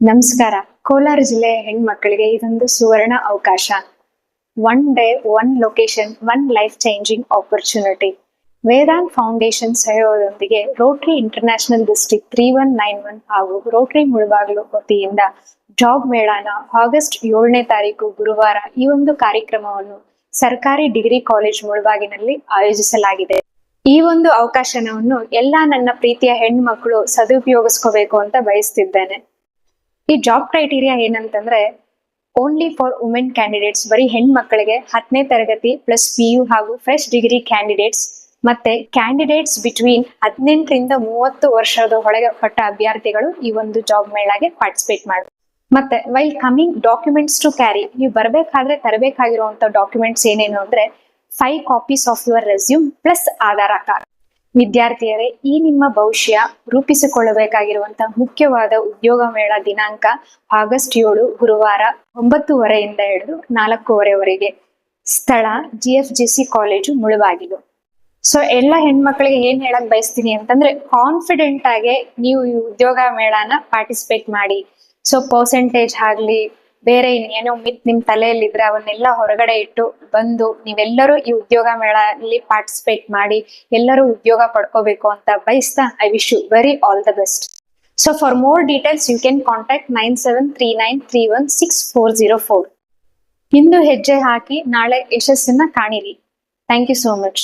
ನಮಸ್ಕಾರ. ಕೋಲಾರ ಜಿಲ್ಲೆಯ ಹೆಣ್ಮಕ್ಕಳಿಗೆ ಇದೊಂದು ಸುವರ್ಣ ಅವಕಾಶ. One day one location one life changing opportunity Vedant foundation ಸಹಯೋಗದೊಂದಿಗೆ Rotary International District three one nine one ಹಾಗೂ ರೋಟರಿ ಮುಳಬಾಗಿಲು ವತಿಯಿಂದ ಜಾಬ್ ಮೇಳನ ಆಗಸ್ಟ್ ಏಳನೇ ತಾರೀಕು ಗುರುವಾರ ಈ ಒಂದು ಕಾರ್ಯಕ್ರಮವನ್ನು ಸರ್ಕಾರಿ ಡಿಗ್ರಿ ಕಾಲೇಜ್ ಮುಳಬಾಗಿನಲ್ಲಿ ಆಯೋಜಿಸಲಾಗಿದೆ. ಈ ಒಂದು ಅವಕಾಶವನ್ನು ಎಲ್ಲಾ ನನ್ನ ಪ್ರೀತಿಯ ಹೆಣ್ಮಕ್ಕಳು ಸದುಪಯೋಗಿಸ್ಕೋಬೇಕು ಅಂತ ಬಯಸ್ತಿದ್ದೇನೆ. ಈ ಜಾಬ್ ಕ್ರೈಟೀರಿಯಾ ಏನಂತಂದ್ರೆ ಓನ್ಲಿ ಫಾರ್ ವುಮೆನ್ ಕ್ಯಾಂಡಿಡೇಟ್ಸ್ ಬರೀ ಹೆಣ್ಮಕ್ಳಿಗೆ ಹತ್ತನೇ ತರಗತಿ ಪ್ಲಸ್ ಪಿ ಯು ಹಾಗೂ ಫ್ರೆಶ್ ಡಿಗ್ರಿ ಕ್ಯಾಂಡಿಡೇಟ್ಸ್ ಮತ್ತೆ ಕ್ಯಾಂಡಿಡೇಟ್ಸ್ ಬಿಟ್ವೀನ್ ಹದಿನೆಂಟರಿಂದ ಮೂವತ್ತು ವರ್ಷದ ಒಳಗೆ ಪಟ್ಟ ಅಭ್ಯರ್ಥಿಗಳು ಈ ಒಂದು ಜಾಬ್ ಮೇಳಗೆ ಪಾರ್ಟಿಸಿಪೇಟ್ ಮಾಡಬೇಕು ಮತ್ತೆ while coming documents to carry ನೀವು ಬರಬೇಕಾದ್ರೆ ತರಬೇಕಾಗಿರುವಂತ ಡಾಕ್ಯುಮೆಂಟ್ಸ್ ಏನೇನು ಅಂದ್ರೆ five copies of your resume plus Aadhaar card ವಿದ್ಯಾರ್ಥಿಯರೇ, ಈ ನಿಮ್ಮ ಭವಿಷ್ಯ ರೂಪಿಸಿಕೊಳ್ಳಬೇಕಾಗಿರುವಂತಹ ಮುಖ್ಯವಾದ ಉದ್ಯೋಗ ಮೇಳ ದಿನಾಂಕ ಆಗಸ್ಟ್ ಏಳು, ಗುರುವಾರ ಒಂಬತ್ತುವರೆಯಿಂದ ಹಿಡಿದು ನಾಲ್ಕೂವರೆವರೆಗೆ. ಸ್ಥಳ G F G C college Mulbagal so ಎಲ್ಲ ಹೆಣ್ಮಕ್ಳಿಗೆ ಏನ್ ಹೇಳಕ್ ಬಯಸ್ತೀನಿ ಅಂತಂದ್ರೆ ಕಾನ್ಫಿಡೆಂಟ್ ಆಗಿ ನೀವು ಈ ಉದ್ಯೋಗ ಮೇಳನ ಪಾರ್ಟಿಸಿಪೇಟ್ ಮಾಡಿ. ಸೊ ಪರ್ಸೆಂಟೇಜ್ ಆಗ್ಲಿ ಬೇರೆ ಇನ್ನೇನೋ ಮಿತ್ ನಿಮ್ ತಲೆಯಲ್ಲಿದ್ರೆ ಅವನ್ನೆಲ್ಲ ಹೊರಗಡೆ ಇಟ್ಟು ಬಂದು ನೀವೆಲ್ಲರೂ ಈ ಉದ್ಯೋಗ ಮೇಳಲ್ಲಿ ಪಾರ್ಟಿಸಿಪೇಟ್ ಮಾಡಿ ಎಲ್ಲರೂ ಉದ್ಯೋಗ ಪಡ್ಕೋಬೇಕು ಅಂತ ಬಯಸ್ತಾ I wish you very all the best so for more details you can contact nine seven three nine three one six four zero four ಇಂದು ಹೆಜ್ಜೆ ಹಾಕಿ ನಾಳೆ ಯಶಸ್ಸನ್ನ ಕಾಣಿರಿ. Thank you so much